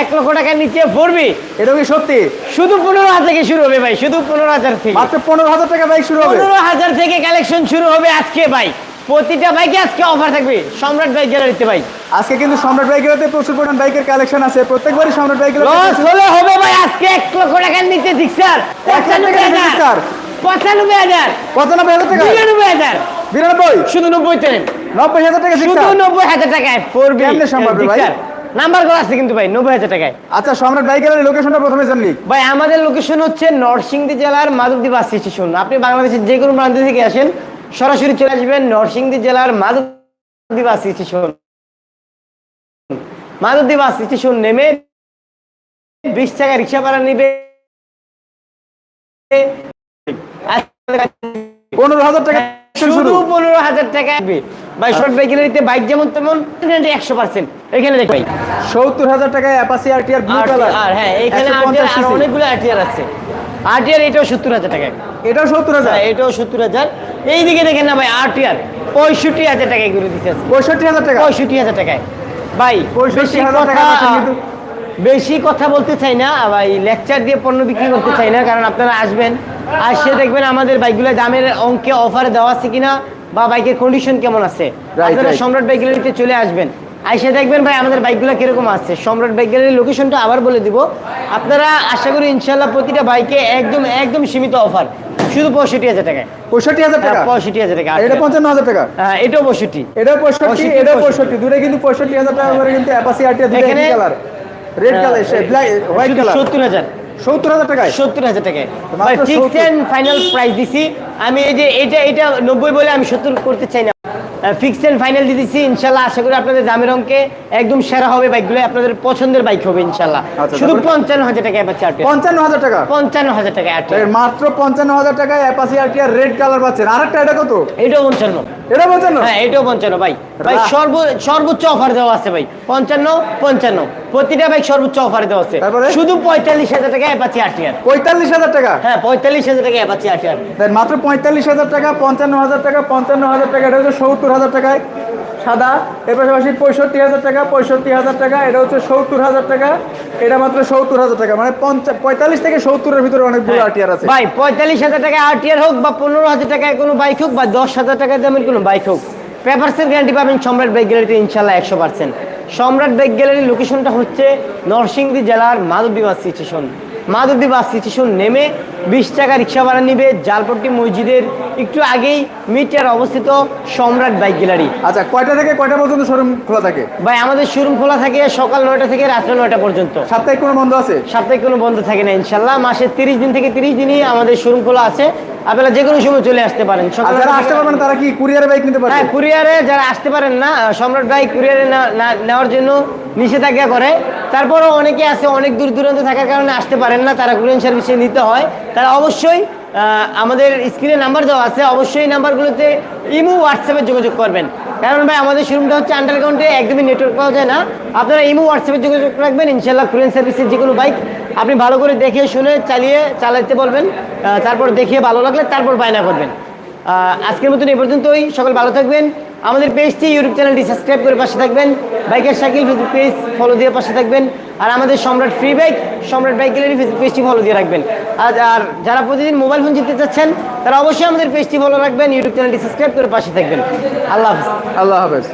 এক লক্ষ টাকার নিচে পড়বি। এটা কি সত্যি? শুধু পনেরো হাজার থেকে শুরু হবে ভাই শুধু পনেরো হাজার থেকে। মাত্র পনেরো হাজার টাকা বাইক শুরু হবে। পনেরো হাজার থেকে কালেকশন শুরু হবে আজকে ভাই। প্রতিটা বাইকে আজকে অফার থাকবে সম্রাট বাইক গ্যালারিতে ভাই। আজকে কিন্তু সম্রাট বাইকেরাতে প্রচুর পরিমাণ বাইকের কালেকশন আছে। প্রত্যেকবারই সম্রাট বাইকের লস হলে হবে ভাই আজকে এক লক্ষ টাকার নিচে ফিক্সার পঁচানব্বই হাজার? পঁচানব্বই হাজার। পঁচানব্বই হাজার টাকা? বিরানব্বই হাজার। বিরানব্বই? শুধু নব্বই তেলেন নব্বই হাজার টাকা শুধু নব্বই হাজার টাকায় ফোর বি সম্ভব রে ভাই? নাম্বার করা আছে কিন্তু ভাই নব্বই হাজার টাকায়। আচ্ছা সম্রাট বাইকের লোকেশনটা প্রথমে জানলি। ভাই আমাদের লোকেশন হচ্ছে নরসিংদী জেলার মাধবদী বাস স্টেশন আপনি বাংলাদেশের যে কোনো প্রান্ত থেকে আসেন সরাসরি চলে আসবেন নরসিংদী জেলার Madhabdi bus station Madhabdi bus station নেমে বিশ টাকা রিক্সা ভাড়া নিবে। পনেরো হাজার টাকা শুধু পনেরো হাজার টাকা। ভাই শর্ট বাইক গ্যালারিতে বাইক যেমন তেমন একশো পার্সেন্ট এখানে দেখ ভাই। সত্তর হাজার টাকায় Apache R TR blue colour আর হ্যাঁ এখানে আরটিআর আর অনেকগুলো আরটিআর আছে। আরটিআর এটাও সত্তর হাজার টাকা এটাও সত্তর হাজার? হ্যাঁ, এটাও সত্তর হাজার। এইদিকে দেখেন না ভাই আরটিআর পঁয়ষট্টি হাজার টাকায় করে দিচ্ছে আজকে। পঁয়ষট্টি হাজার টাকা? পঁয়ষট্টি হাজার টাকায়। ভাই 65,000 বেশি টাকা কথা কিন্তু। বেশি কথা বলতে চাই না ভাই লেকচার দিয়ে পণ্য বিক্রি করতে চাই না কারণ আপনারা আসবেন। আসে দেখবেন আমাদের বাইকগুলো দামের অঙ্কে অফারে দেওয়া আছে কিনা। বা বাইকের কন্ডিশন কেমন আছে? আপনারা সম্রাট বাইক গ্যালারিতে চলে আসবেন। আইসে দেখবেন ভাই আমাদের বাইকগুলো কীরকম আছে? সম্রাট বাইক গ্যালারির লোকেশনটা আবার বলে দিব। আপনারা আশা করি ইনশাল্লাহ প্রতিটা বাইকে একদম একদম সীমিত অফার শুধু পঁয়ষট্টি হাজার টাকায়। পঁয়ষট্টি হাজার টাকা? পঁয়ষট্টি হাজার টাকা এটা পঞ্চান্ন হাজার টাকা? হ্যাঁ এটাও পঁয়ষট্টি। এটাও পঁয়ষট্টি এটাও পঁয়ষট্টি। দূরে কিন্তু পঁয়ষট্টি হাজার টাকা করে কিন্তু অ্যাপাসি টিআর দুটো কালার রেড কালার সে ব্ল্যাক হোয়াইট কালার সত্তর হাজার। সত্তর হাজার টাকায়? সত্তর হাজার টাকায়। মাত্র ফিক্সড 70 ফাইনাল প্রাইস দিছি। আমি এই যে এটা এটা নব্বই বলে আমি সত্তর করতে চাই না। ফিক্সড এন্ড ফাইনাল দিয়ে দিচ্ছি ইনশাল্লাহ আশা করি আপনাদের দামের অঙ্কে একদম সেরা হবে বাইকগুলো আপনাদের পছন্দের বাইক হবে ইনশাল্লাহ। আচ্ছা, শুধু পঞ্চান্ন হাজার টাকায় পাচ্ছে আটে পঞ্চান্ন হাজার টাকা? পঞ্চান্ন হাজার টাকা মাত্র পঞ্চান্ন হাজার টাকায় Apache R TR red colour পাচ্ছেন। আরেকটা এটা কত? এটাও পঞ্চান্ন। এটা পঞ্চান্ন? হ্যাঁ এটাও পঞ্চান্ন ভাই। ভাই সর্ব সর্বোচ্চ অফার দেওয়া আছে ভাই। পঞ্চান্ন পঞ্চান্ন। প্রতিটা বাইক সর্বোচ্চ অফার দেওয়া আছে। শুধু পঁয়তাল্লিশ হাজার টাকা অ্যাপাচি আর আটিয়ার পঁয়তাল্লিশ হাজার টাকা? হ্যাঁ পঁয়তাল্লিশ হাজার টাকা অ্যাপাচি আটিয়ার দেন মাত্র পঁয়তাল্লিশ হাজার টাকা পঞ্চান্ন হাজার টাকা পঞ্চান্ন হাজার টাকা এটা হচ্ছে সত্তর হাজার টাকায় সাদা এর পাশাপাশি পঁয়ষট্টি হাজার টাকা পঁয়ষট্টি হাজার টাকা এটা হচ্ছে সত্তর হাজার টাকা এটা মাত্র সত্তর হাজার টাকা মানে পঁয়তাল্লিশ থেকে সত্তরের ভিতরে অনেকগুলো আরটিআর আছে। ভাই পঁয়তাল্লিশ হাজার টাকা আরটিআর হোক বা পনেরো হাজার টাকায় কোনো বাইক হোক বা দশ হাজার টাকা দামের কোনো বাইক হোক পেপারসের গ্যারান্টি পাবেন সম্রাট বাইক গ্যালারিতে ইনশাল্লাহ একশো পার্সেন্ট সম্রাট বাইক গ্যালারির লোকেশনটা হচ্ছে নরসিংদী জেলার Madhabdi bus station Madhabdi bus station নেমে বিশ টাকা রিক্সা ভাড়া নিবে জালপট্টি মসজিদের একটু আগেই মিটার অবস্থিত সম্রাট বাইক গ্যালারি। আচ্ছা কয়টা থেকে কয়টা পর্যন্ত শোরুম খোলা থাকে? ভাই আমাদের শোরুম খোলা থাকে সকাল নয়টা থেকে রাত্রে নয়টা পর্যন্ত। সাপ্তাহিক কোনো বন্ধ আছে? সাপ্তাহিক কোনো বন্ধ থাকে না ইনশাল্লাহ। মাসে তিরিশ দিন থেকে তিরিশ দিনই আমাদের শোরুম খোলা আছে। আপনারা যে কোনো সময় চলে আসতে পারেন। যারা আসতে পারবেন তারা কি কুরিয়ারে বাইক নিতে পারবে? হ্যাঁ কুরিয়ারে যারা আসতে পারেন না সম্রাট বাইক কুরিয়ারে নেওয়ার জন্য নিষেধাজ্ঞা করে। তারপরও অনেকে আছে অনেক দূর দূরান্ত থাকার কারণে আসতে পারেন না তারা কুরিয়ার সার্ভিসে নিতে হয়। তারা অবশ্যই আমাদের স্ক্রিনে নাম্বার দেওয়া আছে, অবশ্যই নাম্বারগুলোতে ইমো হোয়াটসঅ্যাপে যোগাযোগ করবেন। কারণ ভাই, আমাদের শোরুমটা হচ্ছে আন্ডারগ্রাউন্ডে একদমই নেটওয়ার্ক পাওয়া যায় না। আপনারা ইমো হোয়াটসঅ্যাপে যোগাযোগ রাখবেন ইনশাল্লাহ কুরিয়ান সার্ভিসের যে কোনো বাইক আপনি ভালো করে দেখে শুনে চালিয়ে চালাইতে বলবেন তারপর দেখিয়ে ভালো লাগলে তারপর বায়না করবেন। আজকের মতন এই পর্যন্তই। সকল ভালো থাকবেন। আমাদের পেজটি ইউটিউব চ্যানেলটি সাবস্ক্রাইব করে পাশে থাকবেন। বাইকের সাইকেল ফেসবুক পেজ ফলো দিয়ে পাশে থাকবেন। আর আমাদের Samrat free bike Samrat bike gallery Facebook পেজটি ফলো দিয়ে রাখবেন। আর আর যারা প্রতিদিন মোবাইল ফোন জিততে চাচ্ছেন, তারা অবশ্যই আমাদের পেজটি ফলো রাখবেন ইউটিউব চ্যানেলটি সাবস্ক্রাইব করে পাশে থাকবেন। আল্লাহ হাফিজ। আল্লাহ হাফেজ।